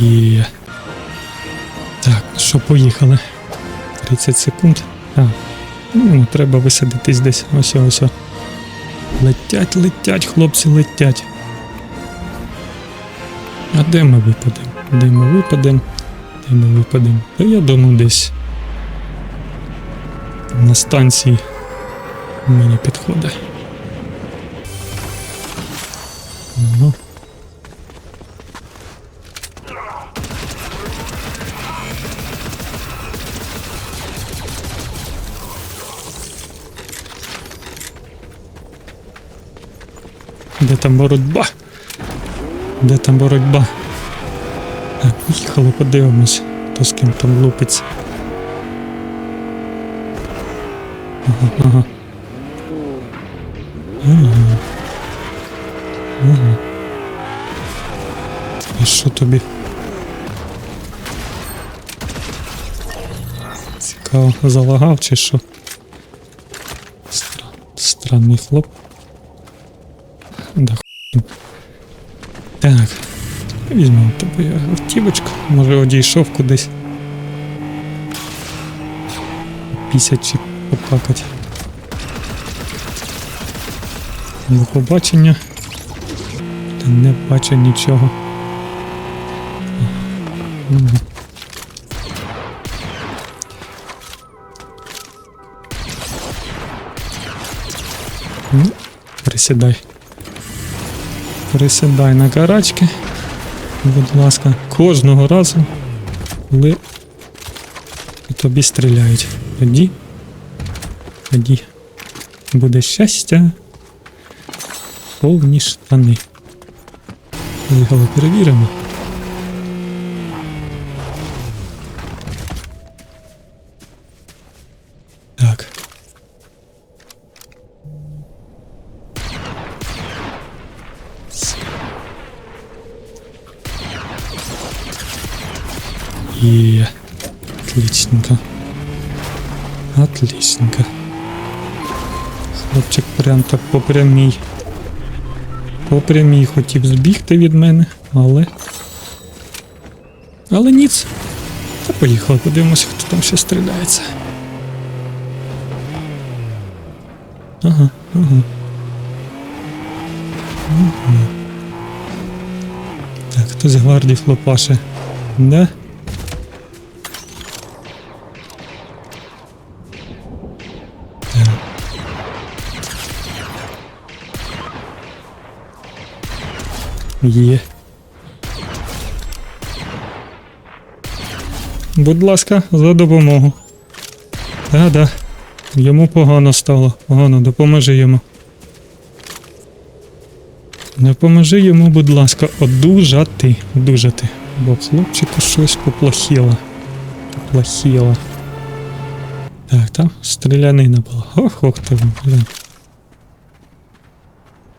Є. Так, що, поїхали. 30 секунд. А, ну, треба висадитись десь. Ось, ось. Летять, летять, хлопці, летять. А де ми випадемо? Де ми випадемо? Де ми випадемо? Та я думаю, десь на станції мені підходить. Там боротьба? Де там боротьба? Так, подивимось, хто з ким там лупиться. І що тобі? Цікаво, залагав чи що? Стра... Странний хлоп. Да хуй. Так. Візьмемо тобі автівочку. Може одійшов кудись. Пісять чи поплакать. До побачення. Та не бачу нічого. Ну, присідай. Присідай на карачки. Будь ласка, кожного разу, коли тобі стріляють. Тоді. Тоді буде щастя. Повні штани. Його перевіримо. Отличненько. Отличненько. Хлопчик прям так по прямій. По прямій хотів збігти від мене, але. Але ніц. Та поїхали, подивимося, хто там ще стріляється. Ага, ага. Ага. Так, хтось гвардії хлопаше. Да? Є. Будь ласка, за допомогу. Да-да. Йому погано стало. Погано, допоможи йому. Допоможи йому, будь ласка, одужати. Одужати. Бо хлопчику щось поплохіло. Поплохіло. Так, там стрілянина була. Ох, ох ти, блін.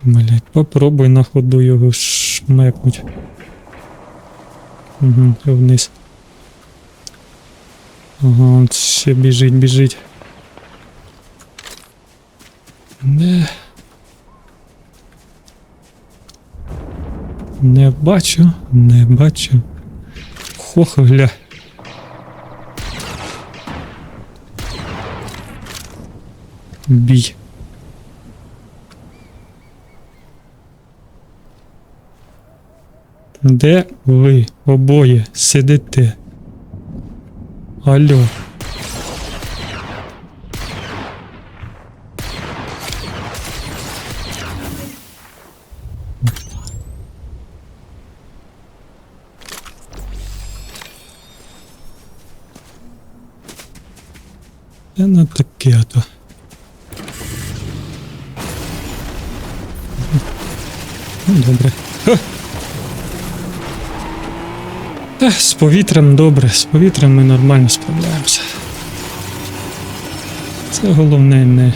Блять, попробуй на ходу його шмекнуть. Угу, вниз. Ага, он ще біжить, біжить. Не. Не бачу, не бачу. Хох, гля. Бій. Де ви обоє сидите? Алло. Та на таке то. Ну, добре. Ха. З повітрям добре, з повітрям ми нормально справляємося. Це головне не.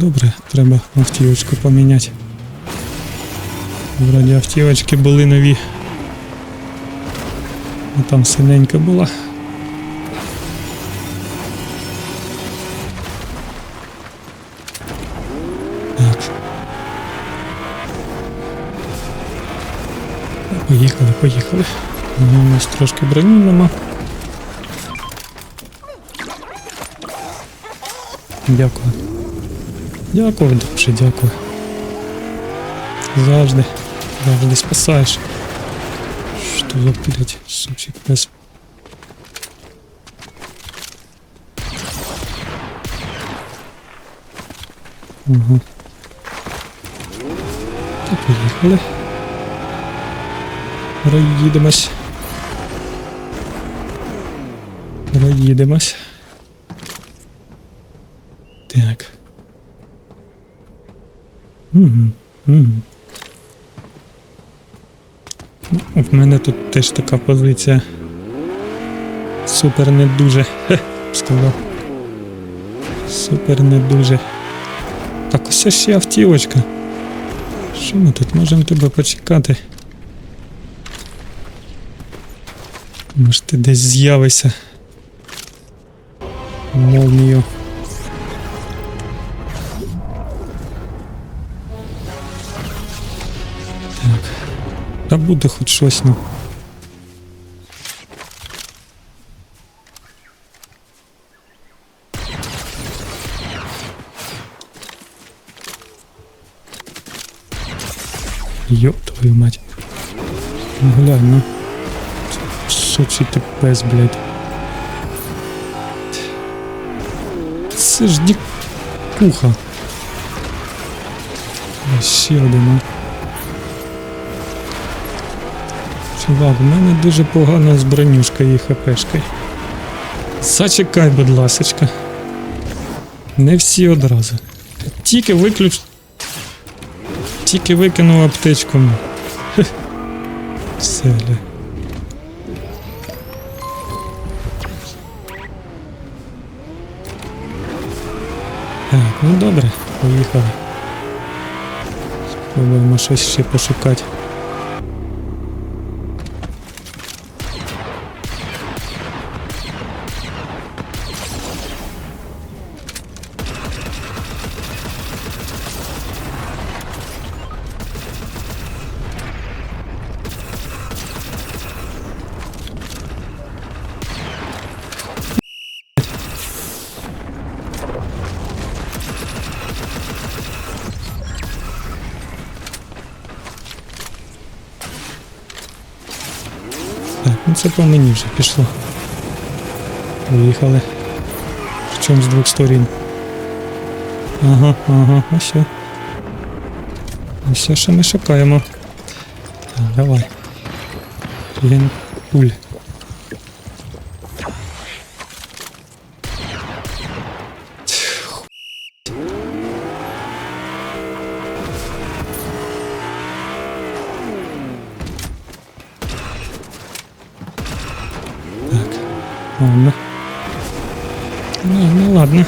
Добре, треба автівочку поміняти. Вроді автівочки були нові. А там синенька була. Поїхали, поїхали. Ну, У нас трошки броні нема. Дякую. Дякую, дуже дякую. Завжди, завжди спасаєш. Що за блядь, сучий пес. Угу. Так, поїхали. Проїдемось. Проїдемось. Так. Угу. Угу. В мене тут теж така позиція. Супер не дуже. Хе, сказав. Супер не дуже. Так, ось ще автівочка. Що ми тут можемо тебе почекати? Може ти десь з'явишся. Молнію. Так. Та буде хоч щось, ну. Ёб твою мать. Ну, глянь, ну. Сучий ти пес, блядь. Це ж дікуха. Ще один. Чувак, в мене дуже погано з бронюшкою і хпшкою. Зачекай, будь ласочка. Не всі одразу. Тільки виключ. Тільки викинув аптечку. Все, ля. Ну добре, поїхали. Спробуємо щось ще пошукати. Так, ну це по мені вже пішло. Поїхали. Причому з двох сторін. Ага, ага, ну все. Ось все, що ми шукаємо. Так, давай. Блін, пуль. Ладно. Ну, ну ладно.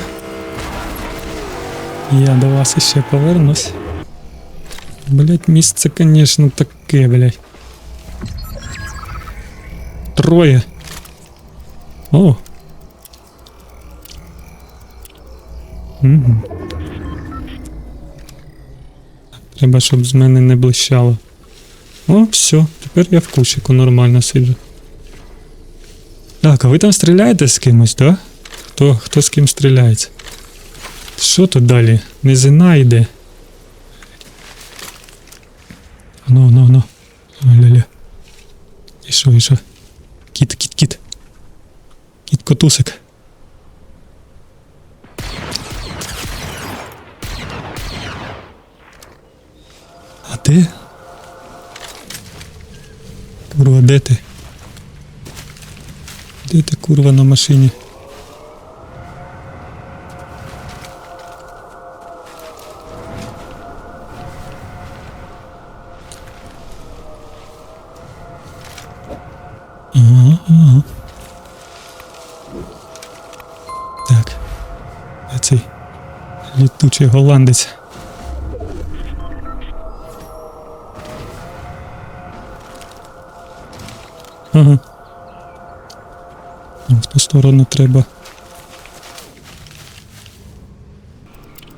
Я до вас ще повернусь. Блять, місце, конечно, таке, блять. Троє. О. Угу. Треба, щоб з мене не блищало. О, все, тепер я в кущику нормально сиджу. Так, а ви там стріляєте з кимось, так? Да? Хто, хто з ким стріляється? Що тут далі? Низина йде. Ну, ну, ну. Ля-ля. І що, і що? Кіт, кіт, кіт. Кіт котусик. А ти? Курва, де ти? Курва на машині? Ага, цей літучий голландець. Ага. В ту сторону треба.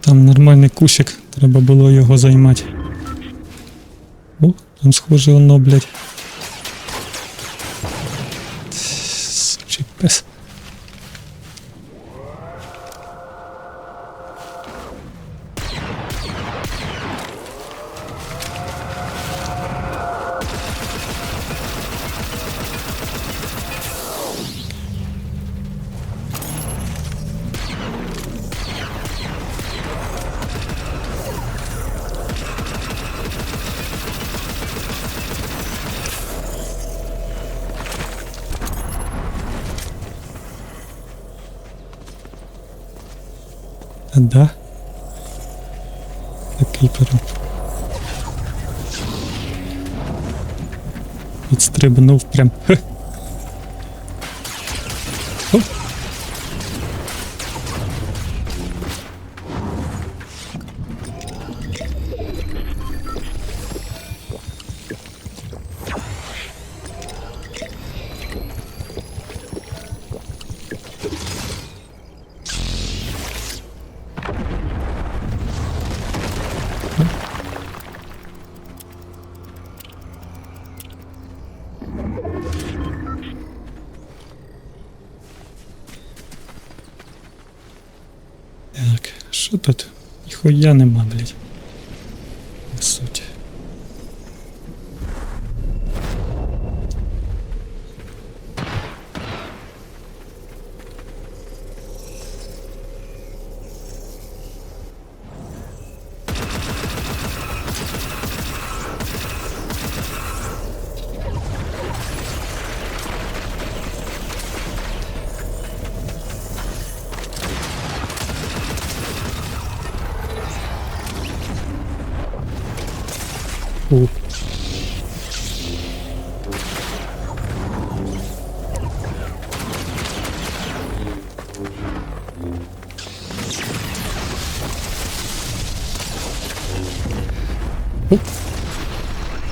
Там нормальний кущик, треба було його займати. О, там схоже воно, блядь. Да. Такий перед. Відстрибнув прям. Що тут? Ніхуя нема, блядь.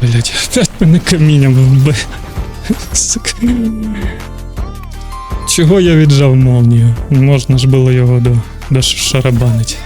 Блять, опять мене камінням вбив. Сука. Чого я віджав молнію? Можна ж було його до, до шарабанить.